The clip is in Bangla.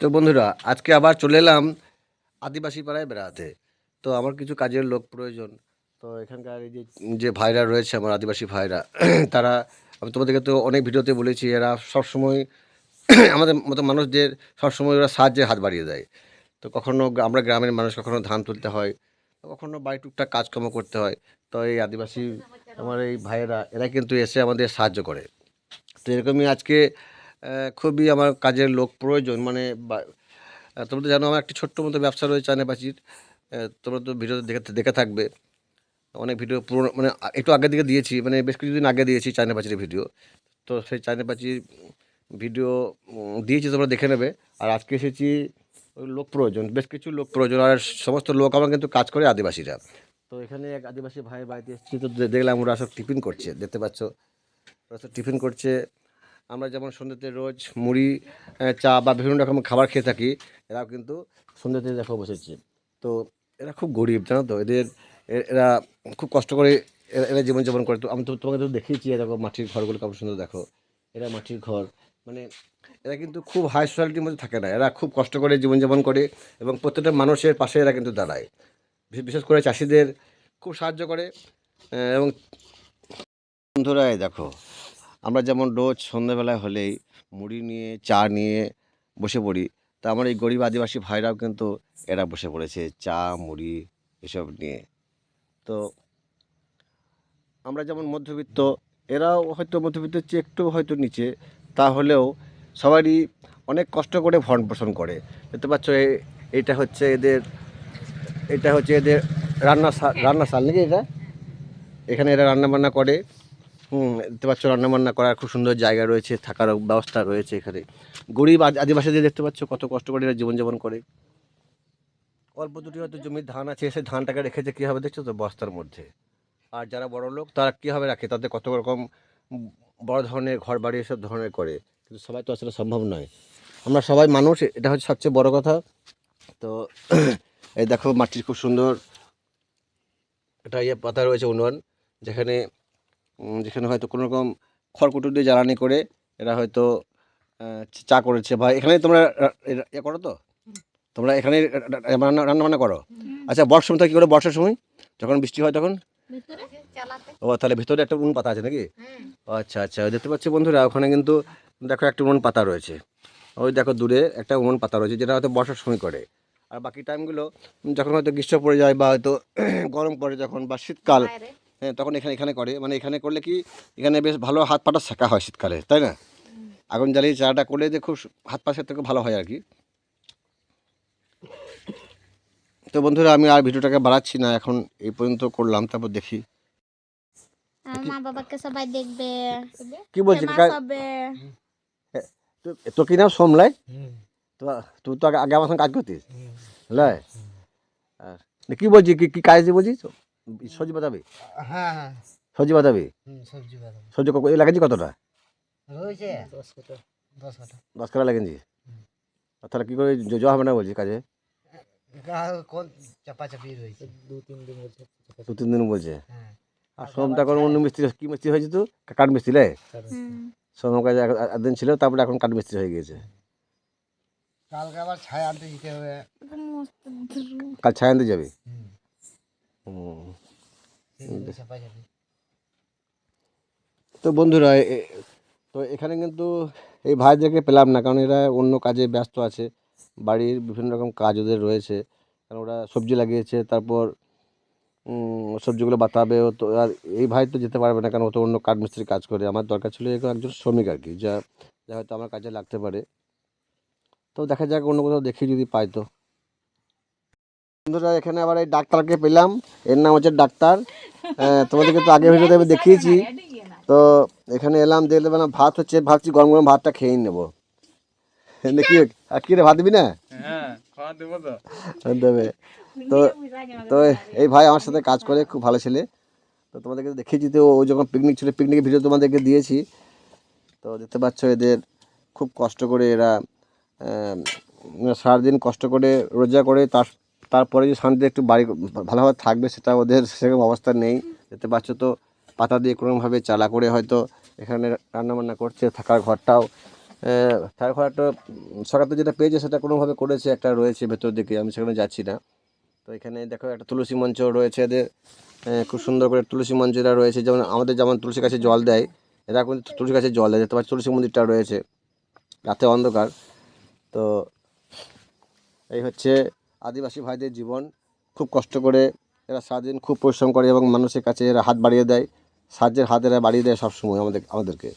তো বন্ধুরা, আজকে আবার চলে এলাম আদিবাসী পাড়ায় বেড়াতে। তো আমার কিছু কাজের লোক প্রয়োজন। তো এখানকার এই যে যে ভাইরা রয়েছে, আমার আদিবাসী ভাইরা, তারা, আমি তোমাদেরকে তো অনেক ভিডিওতে বলেছি, এরা সবসময় আমাদের মতো মানুষদের সবসময় ওরা সাহায্যের হাত বাড়িয়ে দেয়। তো কখনো আমরা গ্রামের মানুষ, কখনো ধান তুলতে হয়, কখনো বাড়ি টুকটাক কাজকর্ম করতে হয়। তো এই আদিবাসী, আমার এই ভাইয়েরা, এরা কিন্তু এসে আমাদের সাহায্য করে। তো এরকমই আজকে খুবই আমার কাজের লোক প্রয়োজন। মানে তোমরা তো জানো আমার একটি ছোট্ট মতো ব্যবসা রয়েছে চানেপাচির তোমরা তো ভিডিও দেখে দেখে থাকবে। অনেক ভিডিও পুরোনো মানে একটু আগে দিকে দিয়েছি মানে বেশ কিছুদিন আগে দিয়েছি চায়নাপাচির ভিডিও। তো সেই চায়নাপাচির ভিডিও দিয়েছি, তোমরা দেখে নেবে। আর আজকে এসেছি লোক প্রয়োজন, বেশ কিছু লোক প্রয়োজন। আর সমস্ত লোক আমার কিন্তু কাজ করে আদিবাসীরা। তো এখানে এক আদিবাসী ভাই বাড়িতে এসেছি, তো দেখলাম ওরা সব টিফিন করছে, দেখতে পাচ্ছ? ওরা সব টিফিন করছে। আমরা যেমন সন্ধ্যেতে রোজ মুড়ি চা বা বিভিন্ন রকম খাবার খেয়ে থাকি, এরাও কিন্তু সন্ধ্যেতে দেখো বসেছে। তো এরা খুব গরিব, জানো তো? এদের এরা খুব কষ্ট করে এরা জীবনযাপন করে। তো আমি তো তোমাকে তো দেখিয়েছি দেখো মাটির ঘরগুলো কেমন সুন্দর দেখো। এরা মাটির ঘর মানে এরা কিন্তু খুব হাই সোসাইটির মধ্যে থাকে না। এরা খুব কষ্ট করে জীবনযাপন করে এবং প্রত্যেকটা মানুষের পাশে এরা কিন্তু দাঁড়ায়। বিশেষ করে চাষিদের খুব সাহায্য করে এবং বন্ধুরা দেখো আমরা যেমন রোজ সন্ধ্যাবেলায় হলেই মুড়ি নিয়ে, চা নিয়ে বসে পড়ি, তা আমার এই গরিব আদিবাসী ভাইরাও কিন্তু এরা বসে পড়েছে চা, মুড়ি এসব নিয়ে। তো আমরা যেমন মধ্যবিত্ত, এরাও হয়তো মধ্যবিত্তের চেয়ে একটু হয়তো নিচে, তাহলেও সবারই অনেক কষ্ট করে ভরণ পোষণ করে। দেখতে পাচ্ছ এটা হচ্ছে এদের, এটা হচ্ছে এদের রান্না রান্না সাল নাকি এটা? এখানে এরা রান্না বান্না করে। দেখতে পাচ্ছ, রান্নাবান্না করার খুব সুন্দর জায়গা রয়েছে, থাকার ব্যবস্থা রয়েছে এখানে। গরিব আদি- আদিবাসীদের দেখতে পাচ্ছ, কত কষ্ট করে এরা জীবনযাপন করে। অল্প দুটি হয়তো জমির ধান আছে সেই ধানটাকে রেখেছে কীভাবে দেখছ তো, বস্তার মধ্যে। আর যারা বড় লোক, তারা কীভাবে রাখে? তাদের কত রকম বড় ধরনের ঘর বাড়ি, এসব ধরনের করে। কিন্তু সবাই তো আসলে সম্ভব নয়। আমরা সবাই মানুষ, এটা হচ্ছে সবচেয়ে বড় কথা। তো, এই দেখো, মাটির খুব সুন্দর এটা ইয়ে পাতা রয়েছে উন্নয়ন যেখানে যেখানে হয়তো কোনো রকম খড়কুটো দিয়ে জ্বালানি করে এরা হয়তো চা করেছে বা এখানে তোমরা এ- ইয়ে করো তো? তোমরা এখানে রান্না বান্না করো? আচ্ছা বর্ষার সময় কী করে বর্ষার সময়? যখন বৃষ্টি হয় তখন? ও তাহলে ভিতরে একটা উনুন পাতা আছে নাকি? ও আচ্ছা আচ্ছা দেখতে পাচ্ছি বন্ধুরা ওখানে কিন্তু দেখো একটা উনুন পাতা রয়েছে। ওই দেখো দূরে একটা উনুন পাতা রয়েছে যেটা হয়তো বর্ষার সময় করে। আর বাকি টাইমগুলো যখন হয়তো গ্রীষ্ম পড়ে যায় বা হয়তো গরম পড়ে যখন বা শীতকাল হ্যাঁ তখন এখানে এখানে করে। মানে এখানে করলে কি এখানে বেশ ভালো হাত পাটা শেখা হয় শীতকালে তাই না? আগুন জ্বালিয়ে চাটা করলে যে খুব হাত পা থেকে ভালো হয় আর কি। তো বন্ধুরা আমি আর ভিডিওটাকে বাড়াচ্ছি না এখন এই পর্যন্ত করলাম তারপর দেখি। মা বাবাকে সবাই দেখবে। কি বলছি ফেমাস কা- তো- তো কি নাম? সোমলাই? তো তুই তো আগে আগে আমার সঙ্গে কাজ করতিস? লাই আর কি বলছি কি কি কাজ দিয়ে বলছিস? সবজি বাতাবি হ্যাঁ হ্যাঁ। সবজি হুম, সবজি বাদাম। সবজি ক- লাগাচ্ছি কতটা? রয়েছে? দশ কাটা দশ কাটা দশ কাটা লাগিয়েছি তাহলে কী করে জ- হবে না বলছি কাজে? কোন চাপা চাপি রয়েছে? দু তিন দিন বলছে। দু তিন দিন বলছে? হ্যাঁ। আর সোমটা কোনো অন্য মিস্ত্রি কি মিস্ত্রি হয়েছে তো? কাঠ মিস্ত্রি লে? হুম। সোম কাজে এক- একদিন ছিল তারপরে এখন কাঠ মিস্ত্রি হয়ে গিয়েছে। কালকে আবার ছায়া আনতে যেতে হবে। কাল ছায় আনতে যাবি? হুম। তো বন্ধুরা তো এখানে কিন্তু এই ভাইদেরকে পেলাম না কারণ এরা অন্য কাজে ব্যস্ত আছে। বাড়ির বিভিন্ন রকম কাজ ওদের রয়েছে কারণ ওরা সবজি লাগিয়েছে তারপর সবজিগুলো বাতাবে ও তো আর এই ভাই তো যেতে পারবে না কারণ ও তো অন্য কাঠ মিস্ত্রির কাজ করে। আমার দরকার ছিল এরকম একজন শ্রমিক আর কি যা যা হয়তো আমার কাজে লাগতে পারে। তো দেখা যাক অন্য কোথাও দেখি যদি পাই তো। বন্ধুরা এখানে আবার এই ডাক্তারকে পেলাম। এর নাম হচ্ছে ডাক্তার। তোমাদেরকে তো আগে ভিডিওতে আমি দেখিয়েছি। তো এখানে এলাম দেখলে পেলাম ভাত হচ্ছে ভাবছি গরম গরম ভাতটা খেয়েই নেব। দেখি আর কি রে ভাত দিবি না? হ্যাঁ খাওয়া দেবো তো। দেবে। তো তো এই ভাই আমার সাথে কাজ করে খুব ভালো ছেলে। তো তোমাদেরকে দেখিয়েছি তো ও যখন পিকনিক ছিল পিকনিকের ভিডিও তোমাদেরকে দিয়েছি। তো দেখতে পাচ্ছ এদের খুব কষ্ট করে এরা সারাদিন কষ্ট করে রোজা করে তার তারপরে যে শান্তিতে একটু বাড়ি ভালোভাবে থাকবে, সেটা ওদের সেরকম অবস্থা নেই। দেখতে পাচ্ছ তো, পাতা দিয়ে কোনোভাবে চালা করে হয়তো এখানে রান্নাবান্না করছে, থাকার ঘরটাও। থাকার ঘরটা সরকার তো যেটা পেয়েছে সেটা কোনোভাবে করেছে, একটা রয়েছে ভেতর দিকে, আমি সেখানে যাচ্ছি না। তো এখানে দেখো একটা তুলসী মঞ্চ রয়েছে এদের। খুব সুন্দর করে তুলসী মঞ্চ মঞ্চটা রয়েছে। যেমন আমাদের যেমন তুলসী গাছে জল দেয়, এরা কিন্তু তুলসী গাছে জল দেয়। দেখতে পাচ্ছি তুলসী মন্দিরটা রয়েছে, রাতে অন্ধকার। তো এই হচ্ছে আদিবাসী ভাইদের জীবন খুব কষ্ট করে এরা সারাদিন খুব পরিশ্রম করে এবং মানুষের কাছে এরা হাত বাড়িয়ে দেয়, সাহায্যের হাত এরা বাড়িয়ে দেয় সবসময় আমাদের আমাদেরকে।